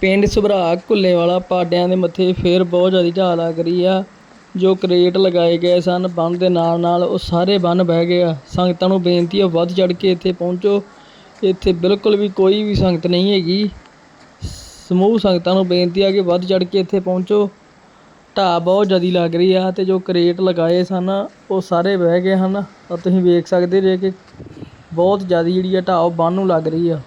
ਪਿੰਡ ਸੁਭਰਾ ਘੁੱਲੇਵਾਲਾ ਪਾਡਿਆਂ ਦੇ ਮੱਥੇ ਫੇਰ ਬਹੁਤ ਜ਼ਿਆਦਾ ਢਾਹ ਲੱਗ ਰਹੀ ਆ। ਜੋ ਕਰੇਟ ਲਗਾਏ ਗਏ ਸਨ, ਬੰਨ ਦੇ ਨਾਲ ਨਾਲ ਉਹ ਸਾਰੇ ਬੰਨ ਬਹਿ ਗਏ ਆ। ਸੰਗਤਾਂ ਨੂੰ ਬੇਨਤੀ ਆ, ਵੱਧ ਚੜ੍ਹ ਕੇ ਇੱਥੇ ਪਹੁੰਚੋ। ਇੱਥੇ ਬਿਲਕੁਲ ਵੀ ਕੋਈ ਵੀ ਸੰਗਤ ਨਹੀਂ ਹੈਗੀ। ਸਮੂਹ ਸੰਗਤਾਂ ਨੂੰ ਬੇਨਤੀ ਆ ਕਿ ਵੱਧ ਚੜ੍ਹ ਕੇ ਇੱਥੇ ਪਹੁੰਚੋ। ਢਾਹ ਬਹੁਤ ਜ਼ਿਆਦਾ ਲੱਗ ਰਹੀ ਆ ਤੇ ਜੋ ਕਰੇਟ ਲਗਾਏ ਸਨ, ਉਹ ਸਾਰੇ ਬਹਿ ਗਏ ਹਨ। ਤਾਂ ਤੁਸੀਂ ਵੇਖ ਸਕਦੇ ਜੇ ਕਿ ਬਹੁਤ ਜ਼ਿਆਦਾ ਜਿਹੜੀ ਆ ਢਾਹ ਉਹ ਬੰਨ ਨੂੰ ਲੱਗ ਰਹੀ ਆ।